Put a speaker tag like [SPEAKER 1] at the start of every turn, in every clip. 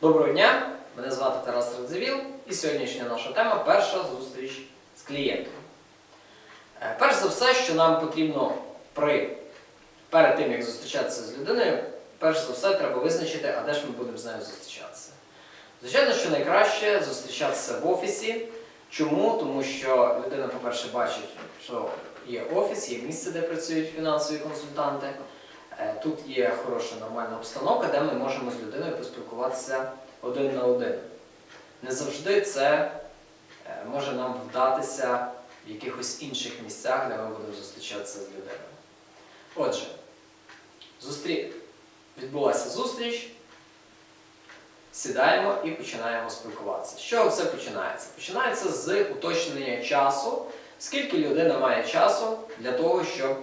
[SPEAKER 1] Доброго дня! Мене звати Тарас Радзивіл і сьогоднішня наша тема перша зустріч з клієнтом. Е, Перш за все, що нам потрібно при, перед тим, як зустрічатися з людиною, перш за все треба визначити, а де ж ми будемо з нею зустрічатися. Звичайно, що найкраще зустрічатися в офісі. Чому? Тому що людина, по-перше, бачить, що є офіс, є місце, де працюють фінансові консультанти. Е, Тут є хороша нормальна обстановка, де ми можемо з людиною поспілкуватися один на один. Не завжди це е, може нам вдатися в якихось інших місцях, де ми будемо зустрічатися з людиною. Отже, зустрі... відбулася зустріч, сідаємо і починаємо спілкуватися. З чого все починається? Починається з уточнення часу, скільки людина має часу для того, щоб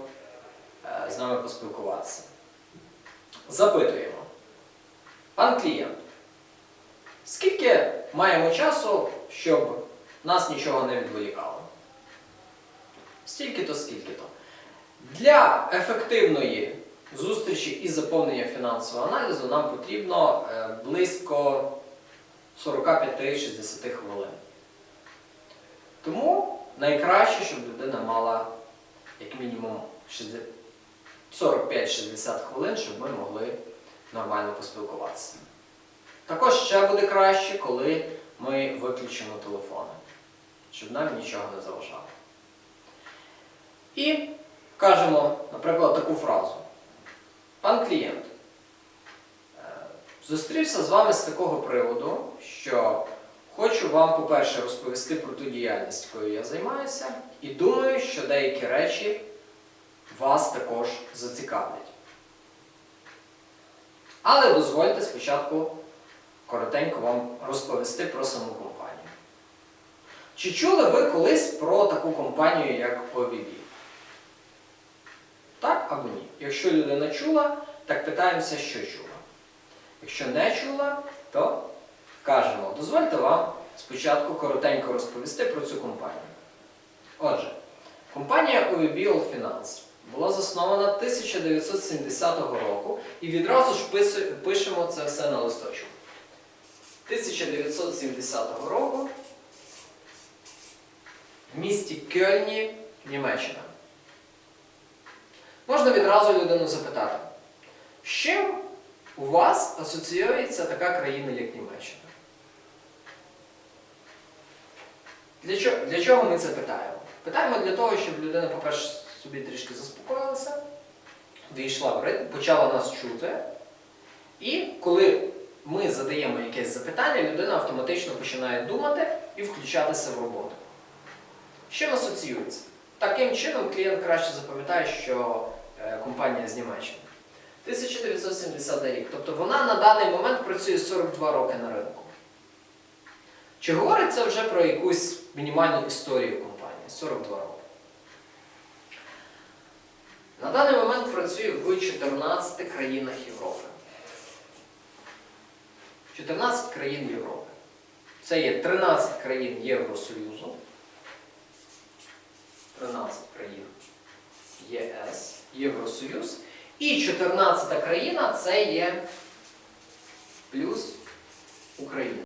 [SPEAKER 1] з нами поспілкуватися. Запитуємо. Пан клієнт, скільки маємо часу, щоб нас нічого не відволікало? Стільки-то, скільки-то. Для ефективної зустрічі і заповнення фінансового аналізу нам потрібно е, близько 45-60 хвилин. Тому найкраще, щоб людина мала як мінімум 60 45-60 хвилин, щоб ми могли нормально поспілкуватися. Також ще буде краще, коли ми виключимо телефони, щоб нам нічого не заважало. І кажемо, наприклад, таку фразу. Пан клієнт, е, зустрівся з вами з такого приводу, що хочу вам, по-перше, розповісти про ту діяльність, якою я займаюся, і думаю, що деякі речі вас також зацікавлять. Але дозвольте спочатку коротенько вам розповісти про саму компанію. Чи чули ви колись про таку компанію, як OVB? Так або ні? Якщо людина чула, так питаємося, що чула. Якщо не чула, то кажемо, дозвольте вам спочатку коротенько розповісти про цю компанію. Отже, компанія OVB All Finance була заснована 1970 року і відразу ж пишемо це все на листочку. 1970 року в місті Кельні, Німеччина. Можна відразу людину запитати, з чим у вас асоціюється така країна, як Німеччина? Для чого, для чого ми це питаємо? Питаємо для того, щоб людина, по-перше, собі трішки заспокоїлася, війшла в ритм, почала нас чути. І коли ми задаємо якесь запитання, людина автоматично починає думати і включатися в роботу. З чим асоціюється? Таким чином клієнт краще запам'ятає, що е, компанія з Німеччини. 1970 рік. Тобто вона на даний момент працює 42 роки на ринку. Чи говорить це вже про якусь мінімальну історію компанії? 42 роки. На даний момент працює в 14 країнах Європи. 14 країн Європи. Це є 13 країн Євросоюзу, 13 країн ЄС, Євросоюз. І 14 країна це є плюс Україна.